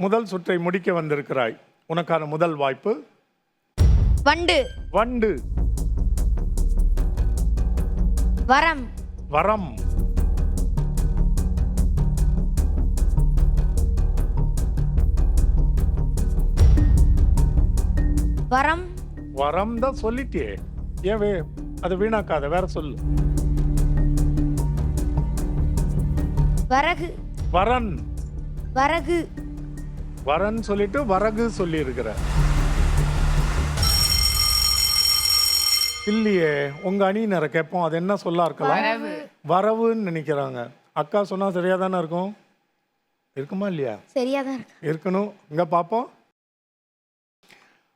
முதல் சுற்றை முடிக்க வந்திருக்கிறாய். உனக்கான முதல் வாய்ப்பு. வண்டு. வண்டு. வரம். வரம். வரம். வரம் தான் சொல்லிட்டியே. ஏன் வே அதை வீணாக்காத வேற சொல்லு. வரகு. வரன். வரகு. வரன் சொல்லிட்டு வரகு சொல்லி இருக்கிற இல்லையே உங்க அணியினரை கேட்போம். அது என்ன சொல்லா இருக்கலாம்? வரவுன்னு நினைக்கிறாங்க. அக்கா சொன்னா சரியா தானே இருக்கும்? இருக்குமா இல்லையா? சரியா தான் இருக்கணும். இங்க பாப்போம்.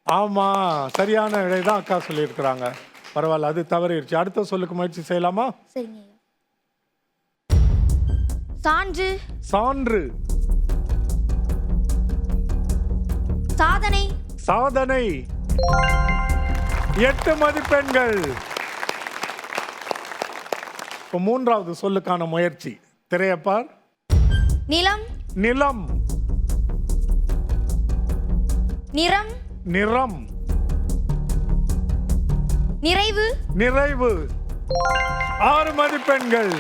ஆமா சரியான விடை தான் அக்கா சொல்லியிருக்கிறாங்க. பரவாயில்ல அது தவறிடுச்சு அடுத்த சொல்லுக்கு முயற்சி செய்யலாமா? சரிங்க சான்று. சான்று. சாதனை. சாதனை. எட்டு மதிப்பெண்கள். இப்போ மூன்றாவது சொல்லுக்கான முயற்சி. திரையப்பார். நிலம். நிலம். நிறம். நிறம். நிறைவு. நிறைவு. ஆறு மதிப்பெண்கள்.